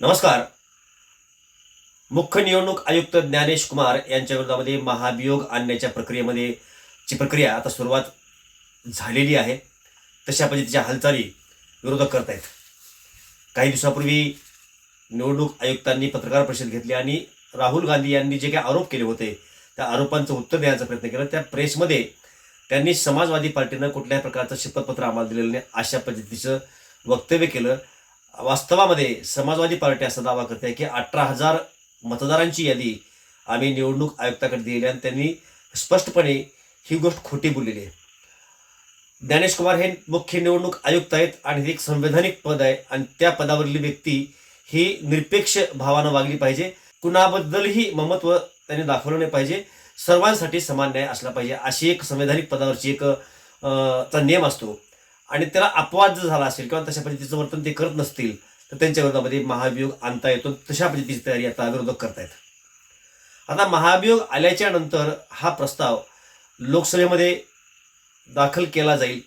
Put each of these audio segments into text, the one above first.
नमस्कार. मुख्य निवडणूक आयुक्त ज्ञानेश कुमार यांच्या विरोधामध्ये महाभियोग आणण्याच्या प्रक्रियेमध्ये ची प्रक्रिया आता सुरुवात झालेली आहे. तशा पद्धतीच्या हालचाली विरोधक करत आहेत काही दिवसापूर्वी निवडणूक आयुक्तांनी पत्रकार परिषद घेतली आणि राहुल गांधी यांनी जे काही आरोप केले होते त्या आरोपांचं उत्तर देण्याचा प्रयत्न केला. त्या प्रेसमध्ये त्यांनी समाजवादी पार्टीनं कुठल्याही प्रकारचं शपथपत्र आम्हाला दिलेलं नाही अशा पद्धतीचं वक्तव्य केलं. वास्तवामध्ये समाजवादी पार्टी असा दावा करते की अठरा हजार मतदारांची यादी आम्ही निवडणूक आयुक्ताकडे दिली आणि त्यांनी स्पष्टपणे ही गोष्ट खोटी बोललेली आहे. ज्ञानेश कुमार हे मुख्य निवडणूक आयुक्त आहेत आणि हे एक संवैधानिक पद आहे आणि त्या पदावरील व्यक्ती ही निरपेक्ष भावानं वागली पाहिजे. कुणाबद्दलही ममत्व त्यांनी दाखवलं नाही पाहिजे. सर्वांसाठी समान न्याय असला पाहिजे अशी एक संवैधानिक पदावरची एक चा नियम असतो. आणि त्याला अपवाद जर झाला असेल किंवा तशा पद्धतीचं वर्तन ते करत नसतील तर त्यांच्या विरोधामध्ये महाभियोग आणता येतो तशा पद्धतीची तयारी आता विरोधक करतायत. आता महाभियोग आल्याच्यानंतर हा प्रस्ताव लोकसभेमध्ये दाखल केला जाईल.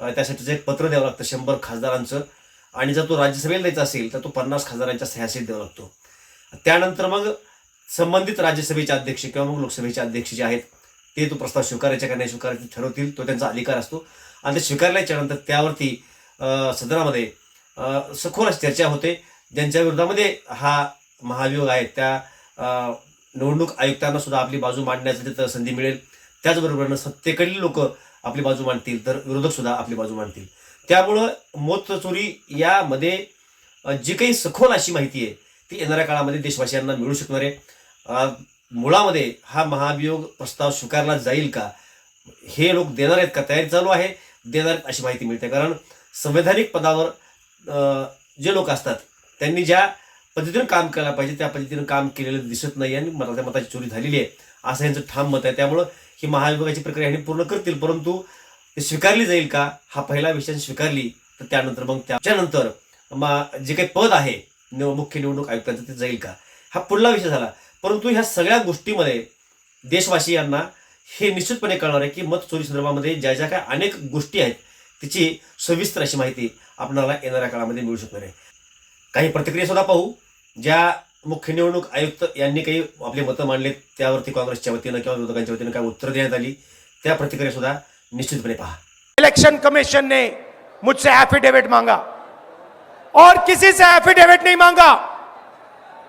त्यासाठीचं एक पत्र द्यावं लागतं शंभर खासदारांचं. आणि जर तो राज्यसभेला द्यायचा असेल तर तो पन्नास खासदारांच्या सह्यासहित द्यावा लागतो. त्यानंतर मग संबंधित राज्यसभेचे अध्यक्ष किंवा मग लोकसभेचे अध्यक्ष जे आहेत ते तो प्रस्ताव स्वीकारायचा का नाही स्वीकारायचे ठरवतील तो त्यांचा अधिकार असतो. आणि ते स्वीकारल्याच्या नंतर त्यावरती सदनामध्ये सखोल चर्चा होते. ज्यांच्या विरोधामध्ये हा महाभियोग आहे त्या निवडणूक आयुक्तांना सुद्धा आपली बाजू मांडण्याची तिथं संधी मिळेल. त्याचबरोबरनं सत्तेकडील लोक आपली बाजू मांडतील तर विरोधक सुद्धा आपली बाजू मांडतील. त्यामुळं मोतचोरी यामध्ये जी काही सखोल अशी माहिती आहे ती येणाऱ्या काळामध्ये देशवासियांना मिळू शकणार आहे. मुळामध्ये हा महाभियोग प्रस्ताव स्वीकारला जाईल का? हे लोक देणार आहेत का? तयारी चालू आहे. देणार आहेत अशी माहिती मिळते. कारण संवैधानिक पदावर जे लोक असतात त्यांनी ज्या पद्धतीनं काम करायला पाहिजे त्या पद्धतीनं काम केलेलं दिसत नाही आणि मराठा मताची चोरी झालेली आहे. असं यांचं ठाम मत आहे. त्यामुळं ही महाविभागाची प्रक्रिया ह्यांनी पूर्ण करतील. परंतु ते स्वीकारली जाईल का? हा पहिला विषय स्वीकारली. तर त्यानंतर मग त्याच्यानंतर मा- जे काही पद आहे निव- मुख्य निवडणूक आयुक्तांचं ते जाईल का? हा पुढला विषय झाला. परंतु ह्या सगळ्या गोष्टीमध्ये देशवासियांना हे निश्चितपणे कळणार आहे की मत चोरी संदर्भामध्ये ज्या ज्या काय अनेक गोष्टी आहेत तिची सविस्तर अशी माहिती आपल्याला येणाऱ्या काळामध्ये मिळू शकणार आहे. काही प्रतिक्रिया सुद्धा पाहू. ज्या मुख्य निवडणूक आयुक्त यांनी काही आपले मतं मांडले त्यावरती काँग्रेसच्या वतीनं किंवा विरोधकांच्या वतीनं काय उत्तर देण्यात आली त्या प्रतिक्रिया सुद्धा निश्चितपणे पहा. इलेक्शन कमीशन ने मुझसे एफिडेविट मांगा और किसी से एफिडेविट नहीं मांगा।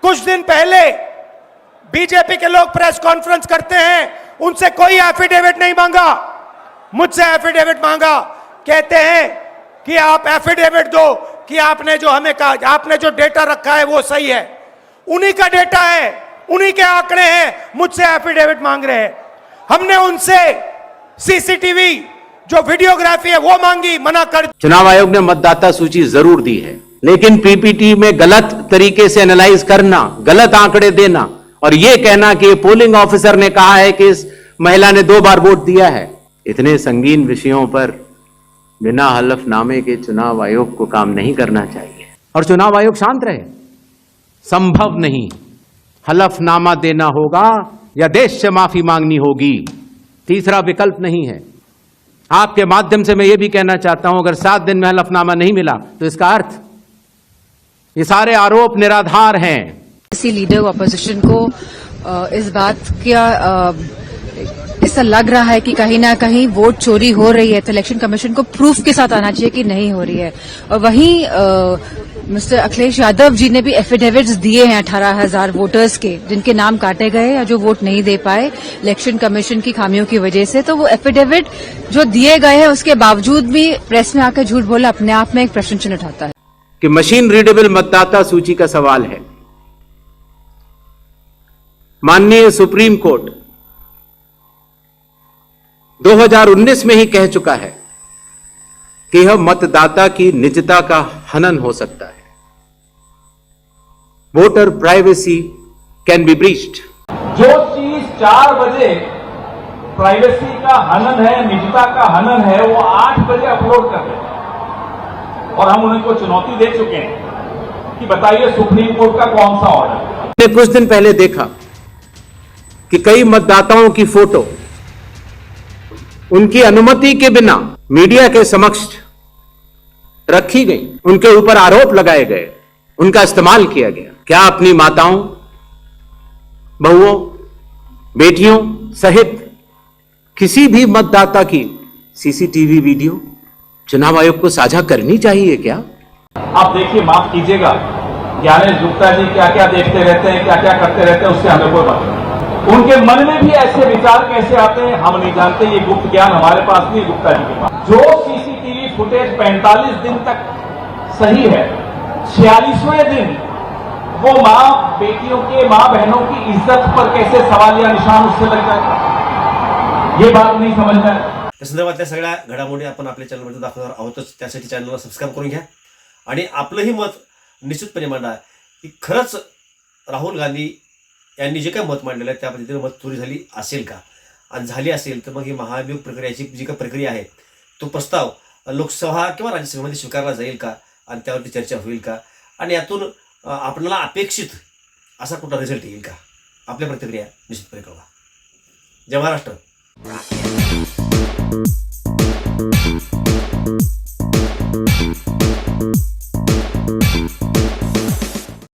कुछ दिन पहले बीजेपी के लोग प्रेस कॉन्फ्रेंस करते हैं, उनसे कोई एफिडेविट नहीं मांगा। मुझसे एफिडेविट मांगा। कहते हैं कि आप एफिडेविट दो, कि आपने जो हमें कहा, आपने जो डेटा रखा है वो सही है। उन्हीं का डेटा है, उन्हीं के आंकड़े हैं, मुझसे एफिडेविट मांग रहे हैं। हमने उनसे सीसीटीवी जो वीडियोग्राफी है, वो मांगी, मना कर चुनाव आयोग ने मतदाता सूची ज़रूर दी है, लेकिन पीपीटी में गलत तरीके से एनालाइज करना, गलत आंकड़े देना और ये कहना कि पोलिंग ऑफिसर ने कहा है कि इस महिला ने दो बार वोट दिया है। इतने संगीन विषयों पर बिना हलफनामे के चुनाव आयोग को काम नहीं करना चाहिए। और चुनाव आयोग शांत रहे। संभव नहीं। हलफनामा देना होगा या देश से माफ़ी मांगनी होगी। तीसरा विकल्प नहीं है। आपके माध्यम से मैं ये भी कहना चाहता हूँ अगर सात दिन में हलफनामा नहीं मिला तो इसका अर्थ ये सारे आरोप निराधार हैं। किसी लीडर ऑपोजिशन को इस बात का ऐसा लग रहा है कि कहीं ना कहीं वोट चोरी हो रही है तो इलेक्शन कमीशन को प्रूफ के साथ आना चाहिए कि नहीं हो रही है। और वहीं मिस्टर अखिलेश यादव जी ने भी एफिडेविट्स दिए हैं अठारह हज़ार वोटर्स के, जिनके नाम काटे गए या जो वोट नहीं दे पाए इलेक्शन कमीशन की खामियों की वजह से तो वो एफिडेविट जो दिए गए हैं, उसके बावजूद भी प्रेस में आकर झूठ बोला अपने आप में एक प्रश्न चिन्ह उठाता है। कि मशीन रीडेबल मतदाता सूची का सवाल है। माननीय सुप्रीम कोर्ट 2019 में ही कह चुका है कि यह मतदाता की निजता का हनन हो सकता है। Voter privacy can be breached जो चीज़ चार बजे प्राइवेसी का हनन है निजता का हनन है वो आठ बजे अपलोड कर रहे हैं। और हम उनको चुनौती दे चुके हैं कि बताइए सुप्रीम कोर्ट का कौन सा ऑर्डर मैंने कुछ दिन पहले देखा कि कई मतदाताओं की फ़ोटो उनकी अनुमति के बिना मीडिया के समक्ष रखी गई। उनके ऊपर आरोप लगाए गए। उनका इस्तेमाल किया गया। क्या अपनी माताओं, बहुओं, बेटियों सहित किसी भी मतदाता की सीसीटीवी वीडियो चुनाव आयोग को साझा करनी चाहिए क्या? आप देखिए, माफ़ कीजिएगा। ज्ञानेश गुप्ता जी क्या क्या देखते रहते हैं क्या क्या करते रहते हैं, उससे हमें कोई मतलब उनके मन में भी ऐसे विचार कैसे आते हैं, हम नहीं जानते। ये गुप्त ज्ञान हमारे पास नहीं गुप्ता जी के पास। जो सीसीटीवी फुटेज 45 दिन तक सही है, छियालीसवें दिन वो माँ बेटियों के, माँ बहनों की इज़्ज़त पर कैसे सवाल या निशान उससे लग जाए, ये बात नहीं समझना। त्या संदर्भातल्या सगळ्या घडामोडी आपण आपल्या चॅनलमध्ये दाखवणार आहोतच त्यासाठी चॅनलला सबस्क्राईब करून घ्या. आणि आपलंही मत निश्चितपणे मांडा की खरंच राहुल गांधी यांनी जे काय मत मांडलेलं आहे त्या पद्धतीनं मत चोरी झाली असेल का? आणि झाली असेल तर मग ही महाभियोग प्रक्रियाची जी काही प्रक्रिया आहे तो प्रस्ताव लोकसभा किंवा राज्यसभेमध्ये स्वीकारला जाईल का? आणि त्यावरती चर्चा होईल का? आणि यातून आपल्याला अपेक्षित असा कुठला रिझल्ट येईल का? आपल्या प्रतिक्रिया निश्चितपणे कळवा. जय महाराष्ट्र.